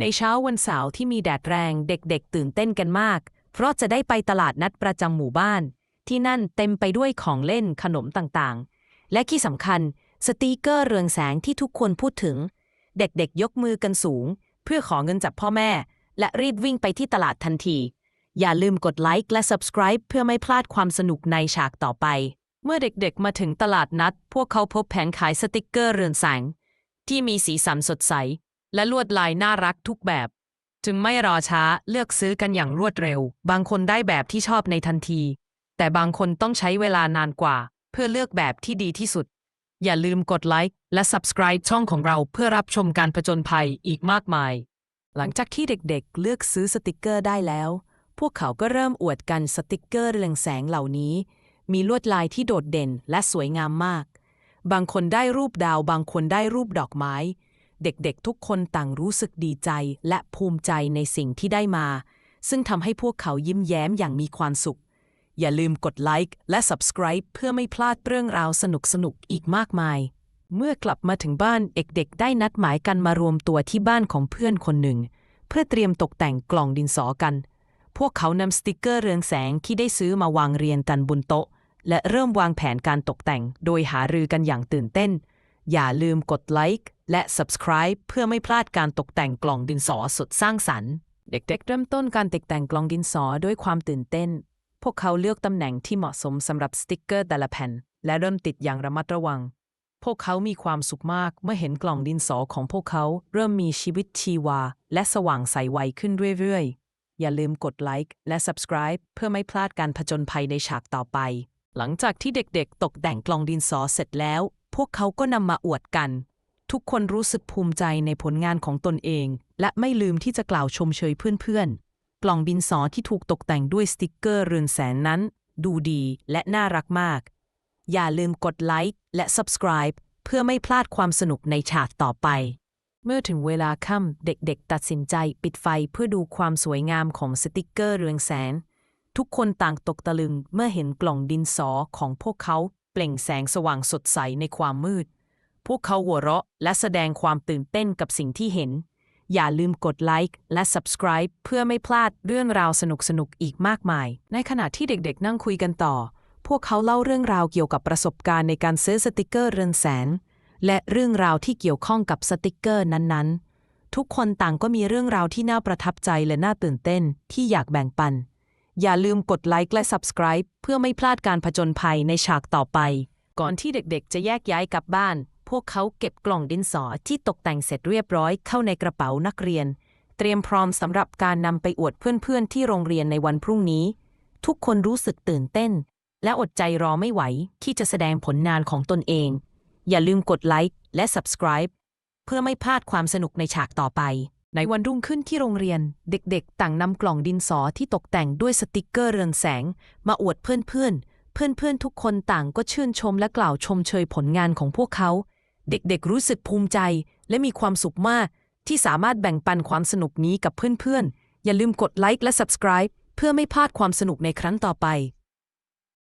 ในเช้าวันเสาร์ที่มีแดดแรงเด็กๆ ตื่นเต้นกันมาก เพราะจะได้ไปตลาดนัดประจำหมู่บ้าน ที่นั่นเต็มไปด้วยของเล่นขนมต่างๆ และที่สำคัญ สตีกเกอร์เรืองแสงที่ทุกคนพูดถึง เด็กๆ ยกมือกันสูง เพื่อขอเงินจากพ่อแม่ และรีบวิ่งไปที่ตลาดทันที อย่าลืมกดไลค์และ subscribe เพื่อไม่พลาดความสนุกในฉากต่อไป เมื่อเด็กๆ มาถึงตลาดนัด พวกเขาพบแผงขายสติกเกอร์เรืองแสงที่มีสีสันสดใส และลวดลายน่ารักทุกแบบ จึงไม่รอช้าเลือกซื้อกันอย่างรวดเร็ว บางคนได้แบบที่ชอบในทันที แต่บางคนต้องใช้เวลานานกว่า เพื่อเลือกแบบที่ดีที่สุด อย่าลืมกดไลค์และ subscribe ช่องของเราเพื่อรับชมการผจญภัยอีกมากมาย หลังจากที่เด็กๆ เลือกซื้อสติกเกอร์ได้แล้ว พวกเขาก็เริ่มอวดกันสติกเกอร์เรืองแสงเหล่านี้ มีลวดลายที่โดดเด่นและสวยงามมาก บางคนได้รูปดาว บางคนได้รูปดอกไม้ เด็กๆทุกคนต่างรู้สึกดีใจและภูมิใจในสิ่งที่ได้มา ซึ่งทำให้พวกเขายิ้มแย้มอย่างมีความสุข อย่าลืมกดไลค์และ subscribe เพื่อไม่พลาดเรื่องราวสนุกๆอีกมากมาย เมื่อกลับมาถึงบ้านเด็กๆ ได้นัดหมายกันมารวมตัวที่บ้านของเพื่อนคนหนึ่ง เพื่อเตรียมตกแต่งกล่องดินสอกัน พวกเขานำสติกเกอร์เรืองแสงที่ได้ซื้อมาวางเรียงกันบนโต๊ะ และเริ่มวางแผนการตกแต่ง โดยหารือกันอย่างตื่นเต้น อย่าลืมกดไลค์ และ subscribe เพื่อไม่พลาดการตกแต่งกล่องดินสอสุดสร้างสรรค์ เด็กๆ เริ่มต้นการตกแต่งกล่องดินสอด้วยความตื่นเต้น พวกเขาเลือกตำแหน่งที่เหมาะสมสำหรับสติกเกอร์แต่ละแผ่น และเริ่มติดอย่างระมัดระวัง พวกเขามีความสุขมากเมื่อเห็นกล่องดินสอของพวกเขาเริ่มมีชีวิตชีวา และสว่างใสไวขึ้นเรื่อยๆ อย่าลืมกดไลค์และ subscribe เพื่อไม่พลาดการผจญภัยในฉากต่อไป หลังจากที่เด็กๆ ตกแต่งกล่องดินสอเสร็จแล้ว พวกเขาก็นำมาอวดกัน ทุกคนรู้สึกภูมิใจในผลงานของตนเอง และไม่ลืมที่จะกล่าวชมเชยเพื่อนๆ กล่องดินสอที่ถูกตกแต่งด้วยสติกเกอร์เรือนแสนนั้น ดูดีและน่ารักมาก อย่าลืมกดไลค์และ subscribe เพื่อไม่พลาดความสนุกในฉากต่อไป เมื่อถึงเวลาค่ำเด็กๆ ตัดสินใจปิดไฟเพื่อดูความสวยงามของสติกเกอร์เรืองแสงทุกคนต่างตกตะลึงเมื่อเห็นกล่องดินสอของพวกเขาเปล่งแสงสว่างสดใสในความมืด พวกเขาหัวเราะและแสดงความตื่นเต้นกับสิ่งที่เห็น อย่าลืมกดไลค์และ subscribe เพื่อไม่พลาดเรื่องราวสนุกๆ อีกมากมาย ในขณะที่เด็กๆ นั่งคุยกันต่อ พวกเขาเล่าเรื่องราวเกี่ยวกับประสบการณ์ในการซื้อสติกเกอร์เรือนแสน และเรื่องราวที่เกี่ยวข้องกับสติกเกอร์นั้นๆ ทุกคนต่างก็มีเรื่องราวที่น่าประทับใจและน่าตื่นเต้นที่อยากแบ่งปัน อย่าลืมกดไลค์และ subscribe เพื่อไม่พลาดการผจญภัยในฉากต่อไป ก่อนที่เด็กๆ จะแยกย้ายกลับบ้าน วกเขาเก็บกล่องดินสอที่ตกแต่งเสร็จเรียบร้อยเข้าในกระเป๋านักเรียน เตรียมพร้อมสำหรับการนำไปอวดเพื่อนๆที่โรงเรียนในวันพรุ่งนี้ ทุกคนรู้สึกตื่นเต้น และอดใจรอไม่ไหวที่จะแสดงผลงานของตนเอง อย่าลืมกดไลค์และ subscribe เพื่อไม่พลาดความสนุกในฉากต่อไป ในวันรุ่งขึ้นที่โรงเรียน เด็กๆ ต่างนำกล่องดินสอที่ตกแต่งด้วยสติกเกอร์เรืองแสง มาอวดเพื่อนๆเพื่อนๆทุกคนต่างก็ชื่นชมและกล่าวชมเชยผลงานของพวกเขา เด็กๆรู้สึกภูมิใจ และมีความสุขมากที่สามารถแบ่งปันความสนุกนี้กับเพื่อนๆ อย่าลืมกดไลค์และ subscribe เพื่อไม่พลาดความสนุกในครั้งต่อไป